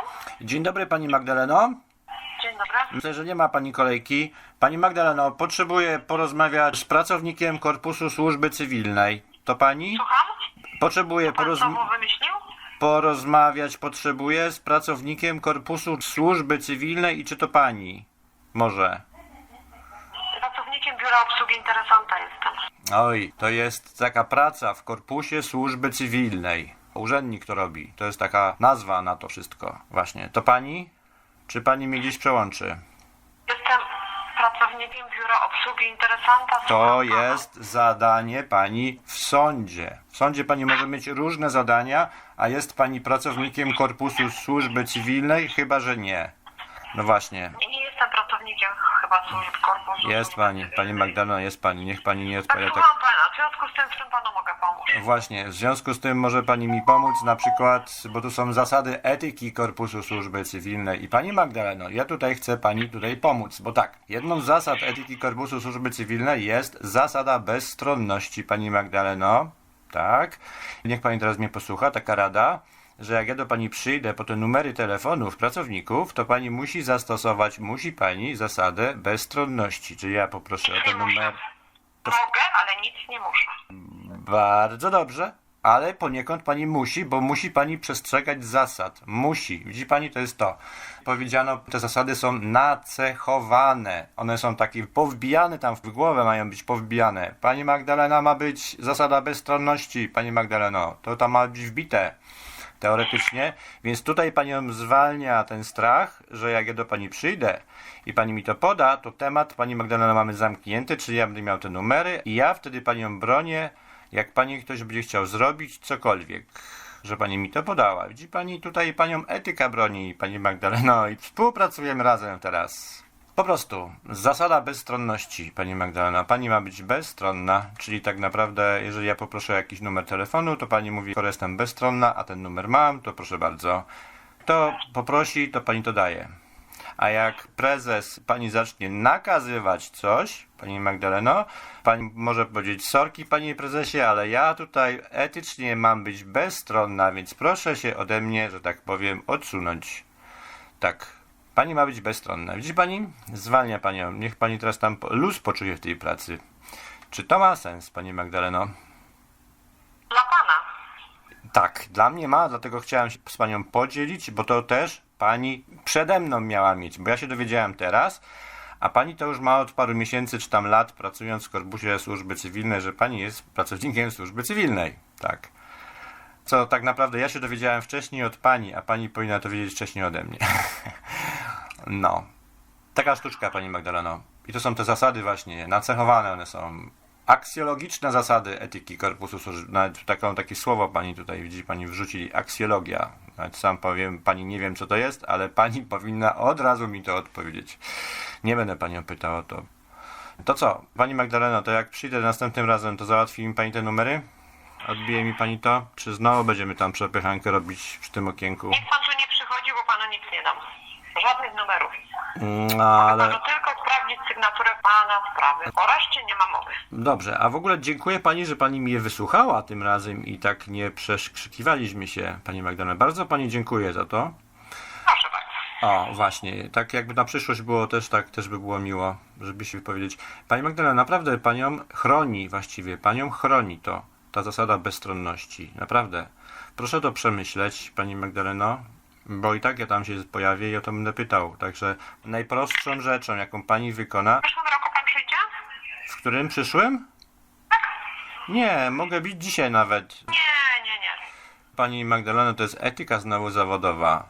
Słucham? Dzień dobry Pani Magdaleno. Dzień dobry. Myślę, że nie ma Pani kolejki. Pani Magdaleno, potrzebuję porozmawiać z pracownikiem Korpusu Służby Cywilnej. To Pani? Słucham? Potrzebuję Pan porozm- znowu wymyślił? porozmawiać, potrzebuję z pracownikiem Korpusu Służby Cywilnej i czy to Pani? Może. Pracownikiem biura obsługi interesanta jestem. Oj, to jest taka praca w Korpusie Służby Cywilnej. Urzędnik to robi. To jest taka nazwa na to wszystko. Właśnie. To Pani? Czy Pani mnie gdzieś przełączy? Jestem pracownikiem biura obsługi interesanta. To jest zadanie pani w sądzie. W sądzie pani może mieć różne zadania, a jest pani pracownikiem Korpusu Służby Cywilnej, chyba że nie. No właśnie. Nie jestem pracownikiem chyba służb korpusu. Jest pani, pani Magdalena, jest pani. Niech pani nie odpowiada tak. słucham pana. W związku z tym, w czym panu mogę pomóc? Właśnie, w związku z tym może pani mi pomóc, na przykład, bo tu są zasady etyki Korpusu Służby Cywilnej. I pani Magdaleno, ja tutaj chcę pani tutaj pomóc, bo tak, jedną z zasad etyki Korpusu Służby Cywilnej jest zasada bezstronności, pani Magdaleno. Tak. Niech pani teraz mnie posłucha, taka rada, że jak ja do pani przyjdę po te numery telefonów pracowników, to pani musi zastosować, musi pani zasadę bezstronności. Czyli ja poproszę o ten numer. Mogę, ale nic nie muszę. Bardzo dobrze, ale poniekąd pani musi, bo musi pani przestrzegać zasad. Musi. Widzi pani, to jest to. Powiedziano, te zasady są nacechowane. One są takie powbijane tam w głowę, mają być powbijane. Pani Magdalena ma być zasada bezstronności. Pani Magdaleno, to tam ma być wbite. Teoretycznie, więc tutaj panią zwalnia ten strach, że jak ja do pani przyjdę i pani mi to poda, to temat pani Magdalena mamy zamknięty, czyli ja będę miał te numery i ja wtedy panią bronię, jak pani ktoś będzie chciał zrobić cokolwiek, że pani mi to podała. Widzi pani, tutaj panią etyka broni, pani Magdaleno i współpracujemy razem teraz. Po prostu, zasada bezstronności, pani Magdalena. Pani ma być bezstronna, czyli tak naprawdę, jeżeli ja poproszę jakiś numer telefonu, to pani mówi, skoro jestem bezstronna, a ten numer mam, to proszę bardzo. To poprosi, to pani to daje. A jak prezes pani zacznie nakazywać coś, pani Magdaleno, pani może powiedzieć sorki, panie prezesie, ale ja tutaj etycznie mam być bezstronna, więc proszę się ode mnie, że tak powiem, odsunąć. Tak. Pani ma być bezstronna. Widzi pani? Zwalnia panią. Niech pani teraz tam luz poczuje w tej pracy. Czy to ma sens, pani Magdaleno? Dla pana. Tak, dla mnie ma, dlatego chciałem się z panią podzielić, bo to też pani przede mną miała mieć, bo ja się dowiedziałem teraz, a pani to już ma od paru miesięcy czy tam lat pracując w korpusie służby cywilnej, że pani jest pracownikiem służby cywilnej. Tak. Co tak naprawdę ja się dowiedziałem wcześniej od pani, a pani powinna to wiedzieć wcześniej ode mnie. no. Taka sztuczka, pani Magdaleno. I to są te zasady właśnie, nacechowane one są. Aksjologiczne zasady etyki korpusu służby. Nawet taką, takie słowo pani tutaj, widzi pani, wrzucili. Aksjologia. Nawet sam powiem, pani nie wiem co to jest, ale pani powinna od razu mi to odpowiedzieć. Nie będę panią pytał o to. To co, pani Magdaleno, to jak przyjdę następnym razem, to załatwi mi pani te numery? Odbije mi pani to? Czy znowu będziemy tam przepychankę robić przy tym okienku? Niech pan tu nie przychodzi, bo panu nic nie dam. Żadnych numerów. No, Ale... Panu tylko sprawdzić sygnaturę pana sprawy. O reszcie nie ma mowy. Dobrze, a w ogóle dziękuję pani, że pani mnie wysłuchała tym razem i tak nie przeszkrzykiwaliśmy się, pani Magdalena. Bardzo pani dziękuję za to. Proszę bardzo. O, właśnie, tak jakby na przyszłość było też tak, też by było miło, żeby się wypowiedzieć. Pani Magdalena, naprawdę panią chroni właściwie, panią chroni to, ta zasada bezstronności, naprawdę. Proszę to przemyśleć, pani Magdaleno, bo i tak ja tam się pojawię i o to będę pytał. Także najprostszą rzeczą, jaką pani wykona, W przyszłym roku pan przyjdzie? w którym przyszłym? Nie, mogę być dzisiaj nawet. Nie, nie, nie. Pani Magdalena, to jest etyka znowu zawodowa.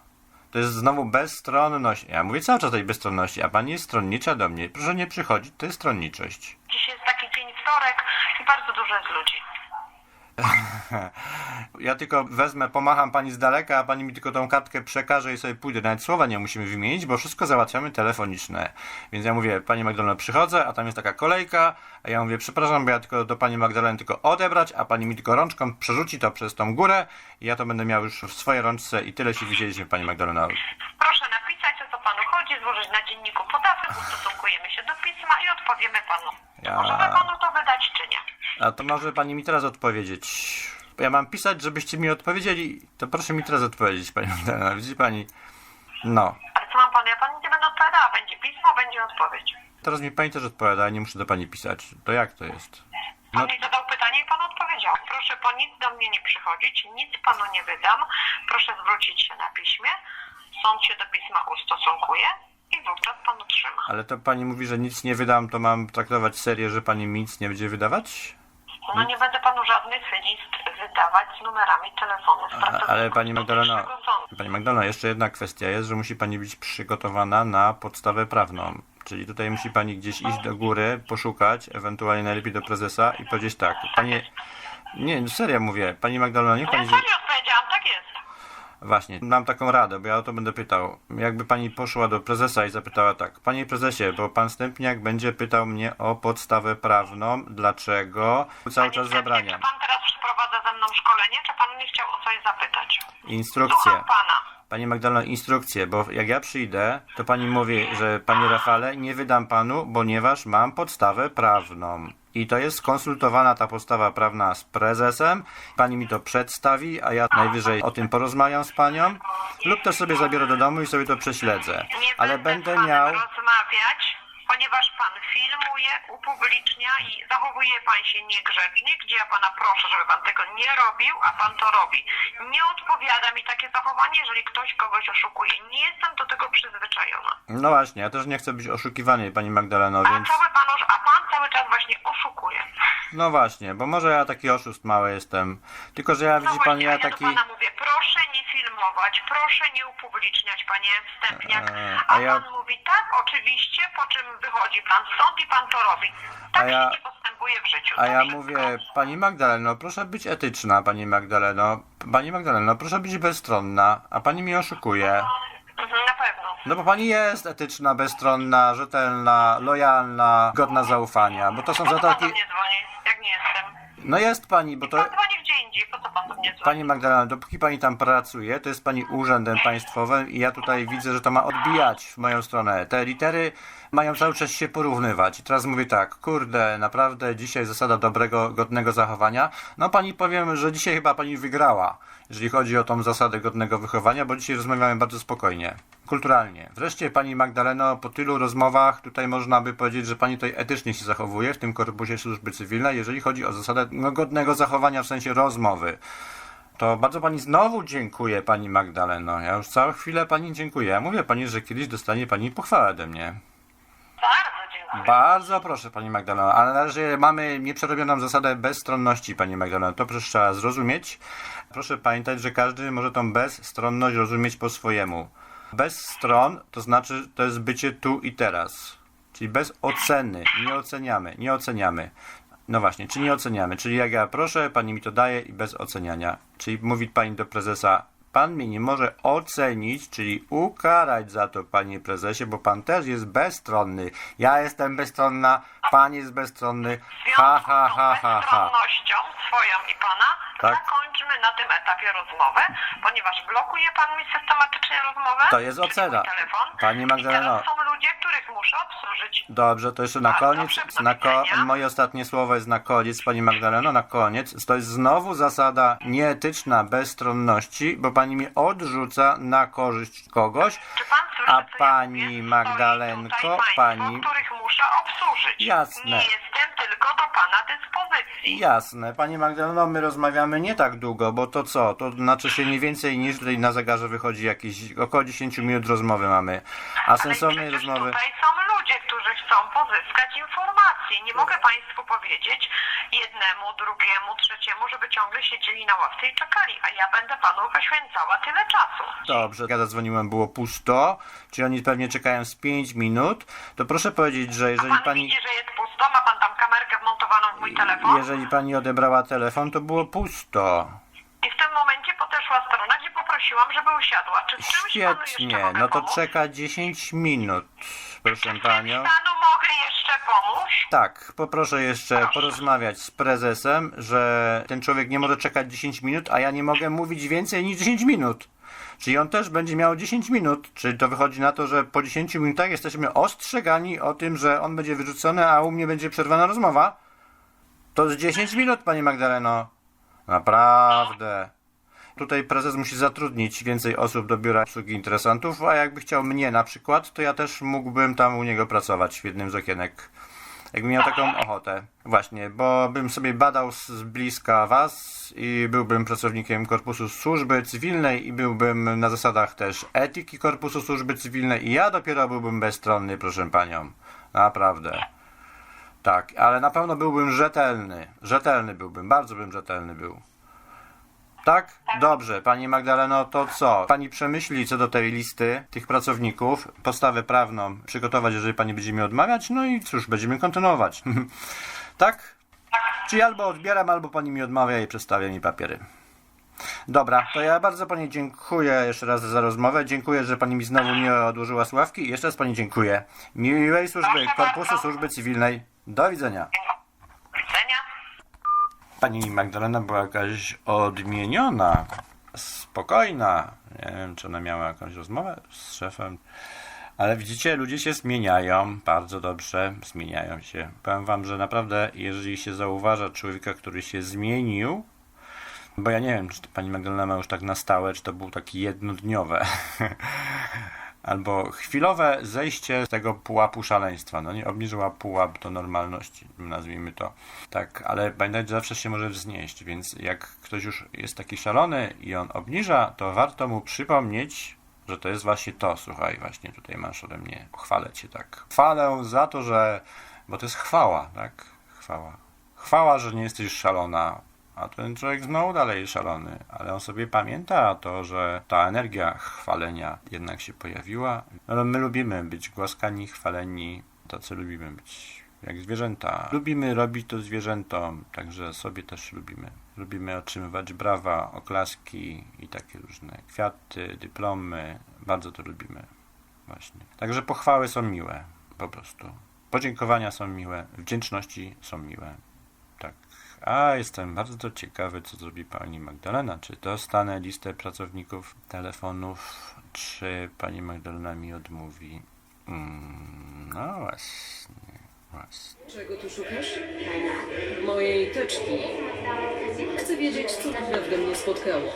To jest znowu bezstronność. Ja mówię cały czas o tej bezstronności, a pani jest stronnicza do mnie. Proszę nie przychodzić, to jest stronniczość. Dziś jest taki dzień wtorek i bardzo dużo jest ludzi. Ja tylko wezmę, pomacham pani z daleka, a pani mi tylko tą kartkę przekaże i sobie pójdę. Nawet słowa nie musimy wymienić, bo wszystko załatwiamy telefoniczne. Więc ja mówię, pani Magdalena, przychodzę, a tam jest taka kolejka, a ja mówię, przepraszam, bo ja tylko do pani Magdaleny tylko odebrać, a pani mi tylko rączką przerzuci to przez tą górę i ja to będę miał już w swojej rączce i tyle się widzieliśmy, pani Magdalena. Proszę napisać, o co panu chodzi, złożyć na dzienniku podatek, ustosunkujemy się do pisma i odpowiemy panu. Ja- możemy panu to wydać, czy nie? A to może pani mi teraz odpowiedzieć. Ja mam pisać, żebyście mi odpowiedzieli. To proszę mi teraz odpowiedzieć, pani Magdalena. Widzi pani? No. Ale co mam panu? Ja pani nie będę odpowiadała. Będzie pismo, będzie odpowiedź. Teraz mi pani też odpowiada, a nie muszę do pani pisać. To jak to jest? No, Pan mi zadał pytanie i pan odpowiedział. Proszę po nic do mnie nie przychodzić, nic panu nie wydam. Proszę zwrócić się na piśmie. Sąd się do pisma ustosunkuje i wówczas pan otrzyma. ale to pani mówi, że nic nie wydam, to mam traktować serię, że pani mi nic nie będzie wydawać? No nie będę panu żadnych list wydawać z numerami telefonów. A, ale pani Magdalena, pani Magdalena, jeszcze jedna kwestia jest, że musi pani być przygotowana na podstawę prawną. Czyli tutaj musi pani gdzieś iść do góry, poszukać, ewentualnie najlepiej do prezesa i powiedzieć tak, panie... Nie, serio mówię, pani Magdalena, niech pani... serio. Właśnie, mam taką radę, bo ja o to będę pytał. Jakby pani poszła do prezesa i zapytała tak, panie prezesie, bo pan Stępniak będzie pytał mnie o podstawę prawną, dlaczego cały czas Stępnie, zabrania. Czy pan teraz przeprowadza ze mną szkolenie, czy pan nie chciał o coś zapytać? Instrukcje. Słucham pana. Pani Magdalena, instrukcje, bo jak ja przyjdę, to pani mówi, że panie Rafale, nie wydam panu, ponieważ mam podstawę prawną. I to jest skonsultowana ta podstawa prawna z prezesem. Pani mi to przedstawi, a ja najwyżej o tym porozmawiam z panią, lub też sobie zabiorę do domu i sobie to prześledzę. Nie Ale będę miał. rozmawiać, ponieważ pan filmuje, upublicznia i zachowuje pan się niegrzecznie, gdzie ja pana proszę, żeby pan tego nie robił, a pan to robi. Nie odpowiada mi takie zachowanie, jeżeli ktoś kogoś oszukuje. Nie jestem do tego przyzwyczajona. No właśnie, ja też nie chcę być oszukiwany, pani Magdaleno, A więc. co by pan, a pan cały czas właśnie oszukuje. No właśnie, bo może ja taki oszust mały jestem. Tylko, że ja No widzi pan, właśnie, a ja ja taki. do pana mówię, proszę nie filmować, proszę nie upubliczniać, panie Wstępniak. Eee, A, a ja- pan mówi tak, oczywiście, po czym wychodzi pan stąd i pan to robi. Tak A ja- się nie postępuje w życiu. A ja wszystko. mówię, pani Magdaleno, proszę być etyczna, pani Magdaleno. Pani Magdaleno, proszę być bezstronna, a pani mnie oszukuje. Mhm, na pewno. No bo pani jest etyczna, bezstronna, rzetelna, lojalna, godna zaufania, bo to są pan zataki... do mnie dzwoni, jak nie jestem? No jest pani, bo to... Pan dzwoni gdzie indziej, po co pan? Pani Magdalena, dopóki pani tam pracuje, to jest pani urzędem państwowym i ja tutaj widzę, że to ma odbijać w moją stronę. Te litery mają cały czas się porównywać. I teraz mówię tak, kurde, naprawdę dzisiaj zasada dobrego, godnego zachowania. No pani powiem, że dzisiaj chyba pani wygrała, jeżeli chodzi o tą zasadę godnego wychowania, bo dzisiaj rozmawiamy bardzo spokojnie, kulturalnie. Wreszcie pani Magdaleno, po tylu rozmowach tutaj można by powiedzieć, że pani tutaj etycznie się zachowuje w tym korpusie służby cywilnej, jeżeli chodzi o zasadę no, godnego zachowania w sensie rozmowy. To bardzo pani znowu dziękuję, pani Magdaleno. Ja już całą chwilę pani dziękuję. Ja mówię pani, że kiedyś dostanie pani pochwałę ode mnie. Bardzo dziękuję. Bardzo proszę, pani Magdaleno. Ale na razie mamy nieprzerobioną zasadę bezstronności, pani Magdaleno. To proszę trzeba zrozumieć. Proszę pamiętać, że każdy może tą bezstronność rozumieć po swojemu. Bez stron to znaczy to jest bycie tu i teraz. Czyli bez oceny. Nie oceniamy, nie oceniamy. No właśnie, czy nie oceniamy? Czyli jak ja proszę, pani mi to daje i bez oceniania. Czyli mówi pani do prezesa, pan mnie nie może ocenić, czyli ukarać za to, panie prezesie, bo pan też jest bezstronny. Ja jestem bezstronna, pan jest bezstronny. Ha, ha, ha, ha, ha. Swoją i pana Tak. zakończmy na tym etapie rozmowę, ponieważ blokuje pan mi systematycznie rozmowę. To jest ocena. Telefon, Pani Magdaleno. są ludzie, których muszę obsłużyć. Dobrze, to jeszcze na Bardzo koniec, na ko- moje ostatnie słowo jest na koniec, pani Magdaleno, na koniec. To jest znowu zasada nieetyczna bezstronności, bo pani mnie odrzuca na korzyść kogoś, Czy pan słyszy, A ja pani mówię? Magdalenko, pani- których muszę obsłużyć. Jasne. Jasne, pani Magdaleno, my rozmawiamy nie tak długo, bo to co? To znaczy się nie więcej niż tutaj na zegarze wychodzi jakieś około 10 minut rozmowy mamy. A Ale sensownej rozmowy. tutaj są chcą pozyskać informacje. Nie mogę państwu powiedzieć jednemu, drugiemu, trzeciemu, żeby ciągle siedzieli na ławce i czekali, a ja będę panu poświęcała tyle czasu. Dobrze, ja zadzwoniłem, było pusto, czyli oni pewnie czekają z 5 minut. To proszę powiedzieć, że jeżeli Pan pani. widzi, że jest pusto? Ma pan tam kamerkę wmontowaną w mój telefon? Jeżeli pani odebrała telefon, to było pusto. Podeszła strona, gdzie poprosiłam, żeby usiadła. Czy w czymś panu jeszcze Świetnie, mogę no to pomóc? czeka 10 minut, proszę panią. Panu mogę jeszcze pomóc? Tak, poproszę jeszcze porozmawiać z prezesem, że ten człowiek nie może czekać 10 minut, a ja nie mogę mówić więcej niż 10 minut. Czyli on też będzie miał 10 minut. Czyli to wychodzi na to, że po 10 minutach jesteśmy ostrzegani o tym, że on będzie wyrzucony, a u mnie będzie przerwana rozmowa. To z 10 minut, pani Magdaleno. Naprawdę. Tutaj prezes musi zatrudnić więcej osób do biura obsługi interesantów, a jakby chciał mnie na przykład, to ja też mógłbym tam u niego pracować w jednym z okienek. Jakbym miał taką ochotę. Właśnie, bo bym sobie badał z bliska was i byłbym pracownikiem Korpusu Służby Cywilnej i byłbym na zasadach też etyki Korpusu Służby Cywilnej i ja dopiero byłbym bezstronny, proszę panią. Naprawdę. Tak, ale na pewno byłbym rzetelny. Rzetelny byłbym, bardzo bym rzetelny był. Tak? Dobrze, pani Magdaleno, to co? Pani przemyśli co do tej listy tych pracowników, podstawę prawną przygotować, jeżeli pani będzie mi odmawiać, no i cóż, będziemy kontynuować. tak? Czyli albo odbieram, albo pani mi odmawia i przedstawia mi papiery. Dobra, to ja bardzo pani dziękuję jeszcze raz za rozmowę. Dziękuję, że pani mi znowu nie odłożyła sławki jeszcze raz pani dziękuję. Miłej służby Korpusu. Służby Cywilnej. Do widzenia. Pani Magdalena była jakaś odmieniona, spokojna. Nie wiem, czy ona miała jakąś rozmowę z szefem. Ale widzicie, ludzie się zmieniają bardzo dobrze, zmieniają się. Powiem wam, że naprawdę, jeżeli się zauważa człowieka, który się zmienił, bo ja nie wiem, czy to pani Magdalena ma już tak na stałe, czy to był taki jednodniowe. Albo chwilowe zejście z tego pułapu szaleństwa. No nie obniżyła pułap do normalności, nazwijmy to. Tak, ale pamiętać, że zawsze się może wznieść, więc jak ktoś już jest taki szalony i on obniża, to warto mu przypomnieć, że to jest właśnie to, słuchaj, właśnie tutaj masz ode mnie, chwalę cię tak. Chwalę za to, że, bo to jest chwała, tak? Chwała. Chwała, że nie jesteś szalona, a ten człowiek znowu dalej szalony, ale on sobie pamięta to, że ta energia chwalenia jednak się pojawiła. No, my lubimy być głaskani, chwaleni, tacy lubimy być jak zwierzęta. Lubimy robić to zwierzętom, także sobie też lubimy. Lubimy otrzymywać brawa, oklaski i takie różne kwiaty, dyplomy. Bardzo to lubimy. Właśnie. Także pochwały są miłe, po prostu. Podziękowania są miłe, wdzięczności są miłe. Tak. A jestem bardzo ciekawy, co zrobi pani Magdalena. Czy dostanę listę pracowników telefonów, czy pani Magdalena mi odmówi? Mm, no właśnie, właśnie. Czego tu szukasz? Mojej teczki. Chcę wiedzieć, co naprawdę mnie spotkało.